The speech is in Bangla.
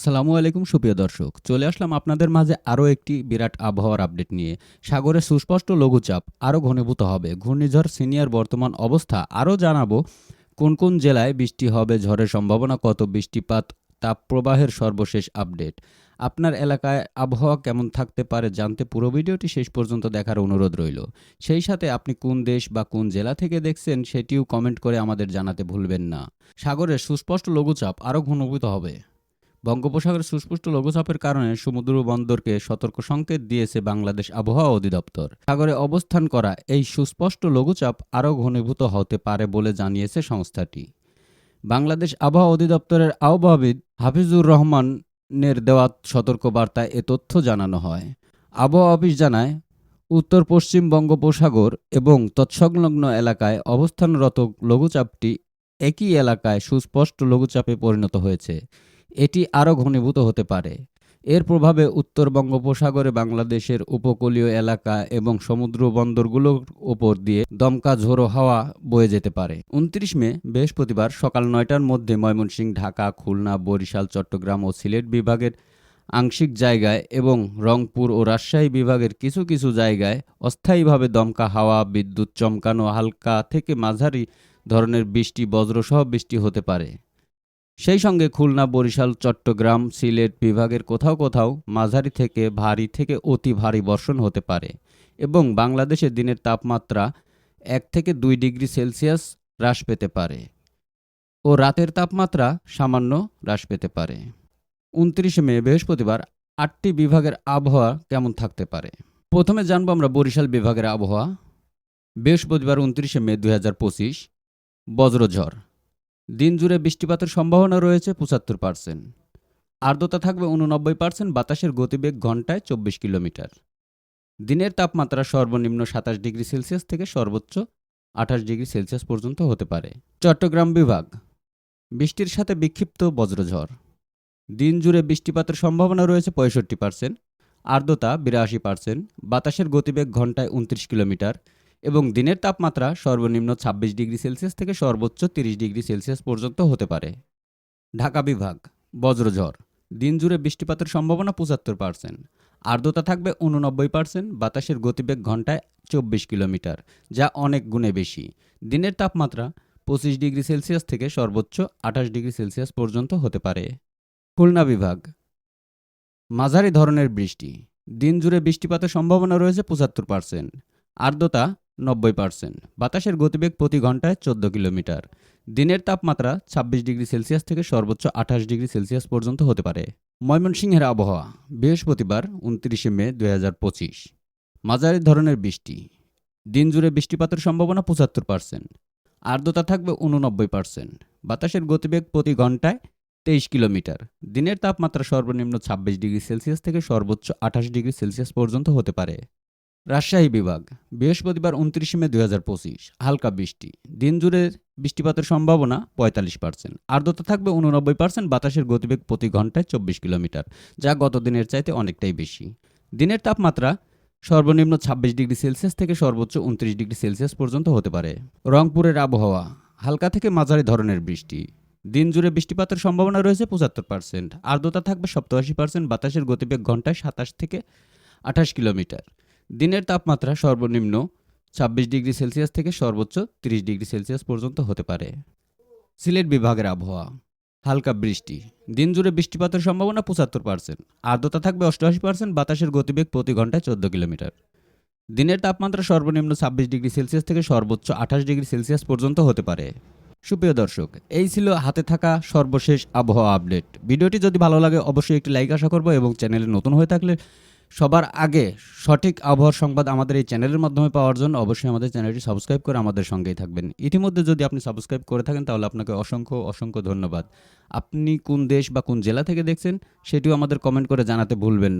আসসালামু আলাইকুম, সুপ্রিয় দর্শক। চলে আসলাম আপনাদের মাঝে আরও একটি বিরাট আবহাওয়ার আপডেট নিয়ে। সাগরে সুস্পষ্ট লঘুচাপ, আরও ঘনীভূত হবে। ঘূর্ণিঝড় সিনিয়র বর্তমান অবস্থা, আরও জানাব কোন কোন জেলায় বৃষ্টি হবে, ঝড়ের সম্ভাবনা কত, বৃষ্টিপাত, তাপপ্রবাহের সর্বশেষ আপডেট। আপনার এলাকায় আবহাওয়া কেমন থাকতে পারে জানতে পুরো ভিডিওটি শেষ পর্যন্ত দেখার অনুরোধ রইল। সেই সাথে আপনি কোন দেশ বা কোন জেলা থেকে দেখছেন সেটিও কমেন্ট করে আমাদের জানাতে ভুলবেন না। সাগরের সুস্পষ্ট লঘুচাপ, আরও ঘনীভূত হবে। বঙ্গোপসাগরের সুস্পষ্ট লঘুচাপের কারণে সমুদ্র বন্দরকে সতর্ক সংকেত দিয়েছে বাংলাদেশ আবহাওয়া অধিদপ্তর। সাগরে অবস্থান করা এই সুস্পষ্ট লঘুচাপ আরও ঘনীভূত হতে পারে বলে জানিয়েছে সংস্থাটি। বাংলাদেশ আবহাওয়া অধিদপ্তরের আবহাওয়াবিদ হাফিজুর রহমানের দেওয়া সতর্কবার্তায় এ তথ্য জানানো হয়। আবহাওয়া অফিস জানায়, উত্তর পশ্চিম বঙ্গোপসাগর এবং তৎসংলগ্ন এলাকায় অবস্থানরত লঘুচাপটি একই এলাকায় সুস্পষ্ট লঘুচাপে পরিণত হয়েছে। এটি আরও ঘনীভূত হতে পারে। এর প্রভাবে উত্তর বঙ্গোপসাগরে বাংলাদেশের উপকূলীয় এলাকা এবং সমুদ্র বন্দরগুলোর ওপর দিয়ে দমকা ঝোড়ো হাওয়া বয়ে যেতে পারে। উনত্রিশ মে, বৃহস্পতিবার সকাল নয়টার মধ্যে ময়মনসিংহ, ঢাকা, খুলনা, বরিশাল, চট্টগ্রাম ও সিলেট বিভাগের আংশিক জায়গায় এবং রংপুর ও রাজশাহী বিভাগের কিছু কিছু জায়গায় অস্থায়ীভাবে দমকা হাওয়া, বিদ্যুৎ চমকানো হালকা থেকে মাঝারি ধরনের বৃষ্টি, বজ্রসহ বৃষ্টি হতে পারে। সেই সঙ্গে খুলনা, বরিশাল, চট্টগ্রাম, সিলেট বিভাগের কোথাও কোথাও মাঝারি থেকে ভারী থেকে অতি ভারী বর্ষণ হতে পারে এবং বাংলাদেশে দিনের তাপমাত্রা এক থেকে দুই ডিগ্রি সেলসিয়াস হ্রাস পেতে পারে ও রাতের তাপমাত্রা সামান্য হ্রাস পেতে পারে। উনত্রিশে মে, বৃহস্পতিবার আটটি বিভাগের আবহাওয়া কেমন থাকতে পারে? প্রথমে জানব আমরা বরিশাল বিভাগের আবহাওয়া। বৃহস্পতিবার উনত্রিশে মে, দুই হাজার পঁচিশ বজ্রঝড়। দিন জুড়ে বৃষ্টিপাতের সম্ভাবনা রয়েছে পঁচাত্তর পার্সেন্ট আর্দ্রতা থাকবে উননব্বই পার্সেন্ট বাতাসের গতিবেগ ঘন্টায় চব্বিশ কিলোমিটার। দিনের তাপমাত্রা সর্বনিম্ন সাতাশ ডিগ্রি সেলসিয়াস থেকে সর্বোচ্চ আঠাশ ডিগ্রি সেলসিয়াস পর্যন্ত হতে পারে। চট্টগ্রাম বিভাগ, বৃষ্টির সাথে বিক্ষিপ্ত বজ্রঝড়। দিন জুড়ে বৃষ্টিপাতের সম্ভাবনা রয়েছে পঁয়ষট্টি পার্সেন্ট আর্দ্রতা বিরাশি পার্সেন্ট বাতাসের গতিবেগ ঘন্টায় উনত্রিশ কিলোমিটার এবং দিনের তাপমাত্রা সর্বনিম্ন ছাব্বিশ ডিগ্রি সেলসিয়াস থেকে সর্বোচ্চ তিরিশ ডিগ্রি সেলসিয়াস পর্যন্ত হতে পারে। ঢাকা বিভাগ, বজ্রঝড়। দিন জুড়ে বৃষ্টিপাতের সম্ভাবনা পঁচাত্তর পার্সেন্ট। আর্দ্রতা থাকবে উননব্বই পার্সেন্ট, বাতাসের গতিবেগ ঘন্টায় চব্বিশ কিলোমিটার, যা অনেক গুণে বেশি। দিনের তাপমাত্রা পঁচিশ ডিগ্রি সেলসিয়াস থেকে সর্বোচ্চ আঠাশ ডিগ্রি সেলসিয়াস পর্যন্ত হতে পারে। খুলনা বিভাগ, মাঝারি ধরনের বৃষ্টি। দিন জুড়ে বৃষ্টিপাতের সম্ভাবনা রয়েছে পঁচাত্তর পার্সেন্ট। আর্দ্রতা নব্বই পার্সেন্ট বাতাসের গতিবেগ প্রতি ঘন্টায় চোদ্দ কিলোমিটার। দিনের তাপমাত্রা ছাব্বিশ ডিগ্রি সেলসিয়াস থেকে সর্বোচ্চ আঠাশ ডিগ্রি সেলসিয়াস পর্যন্ত হতে পারে। ময়মনসিংহের আবহাওয়া, বৃহস্পতিবার উনত্রিশে মে দুই হাজার পঁচিশ। মাঝারি ধরনের বৃষ্টি। দিন জুড়ে বৃষ্টিপাতের সম্ভাবনা পঁচাত্তর পার্সেন্ট আর্দ্রতা থাকবে উননব্বই পার্সেন্ট বাতাসের গতিবেগ প্রতি ঘন্টায় তেইশ কিলোমিটার। দিনের তাপমাত্রা সর্বনিম্ন ছাব্বিশ ডিগ্রি সেলসিয়াস থেকে সর্বোচ্চ আঠাশ ডিগ্রি সেলসিয়াস পর্যন্ত হতে পারে। রাজশাহী বিভাগ, বৃহস্পতিবার উনত্রিশে মে দুই হাজার পঁচিশ, হালকা বৃষ্টি। দিন জুড়ে বৃষ্টিপাতের সম্ভাবনা পঁয়তাল্লিশ পার্সেন্ট। আর্দ্রতা থাকবে উননব্বই পার্সেন্ট, বাতাসের গতিবেগ প্রতি ঘন্টায় চব্বিশ কিলোমিটার, যা গত দিনের চাইতে অনেকটাই বেশি। দিনের তাপমাত্রা সর্বনিম্ন ছাব্বিশ ডিগ্রি সেলসিয়াস থেকে সর্বোচ্চ উনত্রিশ ডিগ্রি সেলসিয়াস পর্যন্ত হতে পারে। রংপুরের আবহাওয়া, হালকা থেকে মাঝারি ধরনের বৃষ্টি। দিন জুড়ে বৃষ্টিপাতের সম্ভাবনা রয়েছে পঁচাত্তর পার্সেন্ট। আর্দ্রতা থাকবে সপ্তাশি পার্সেন্ট, বাতাসের গতিবেগ ঘন্টায় সাতাশ থেকে আঠাশ কিলোমিটার। দিনের তাপমাত্রা সর্বনিম্ন ছাব্বিশ ডিগ্রি সেলসিয়াস থেকে সর্বোচ্চ তিরিশ ডিগ্রি সেলসিয়াস পর্যন্ত হতে পারে। সিলেট বিভাগের আবহাওয়া, হালকা বৃষ্টি দিন জুড়ে বৃষ্টিপাতের সম্ভাবনা পঁচাত্তর পার্সেন্ট আর্দ্রতা থাকবে অষ্টআশি পার্সেন্ট বাতাসের গতিবেগ প্রতি ঘন্টায় চোদ্দ কিলোমিটার। দিনের তাপমাত্রা সর্বনিম্ন ছাব্বিশ ডিগ্রি সেলসিয়াস থেকে সর্বোচ্চ আঠাশ ডিগ্রি সেলসিয়াস পর্যন্ত হতে পারে। সুপ্রিয় দর্শক, এই ছিল হাতে থাকা সর্বশেষ আবহাওয়া আপডেট। ভিডিওটি যদি ভালো লাগে, অবশ্যই একটি লাইক আশা করব এবং চ্যানেলে নতুন হয়ে থাকলে সবার আগে সঠিক আবহাওয়ার সংবাদ আমাদের এই চ্যানেলের মাধ্যমে পাওয়ার জন্য অবশ্যই আমাদের চ্যানেলটি সাবস্ক্রাইব করে আমাদের সঙ্গেই থাকবেন। ইতিমধ্যে যদি আপনি সাবস্ক্রাইব করে থাকেন, তাহলে আপনাকে অসংখ্য অসংখ্য ধন্যবাদ। আপনি কোন দেশ বা কোন জেলা থেকে দেখছেন, সেটিও আমাদের কমেন্ট করে জানাতে ভুলবেন না।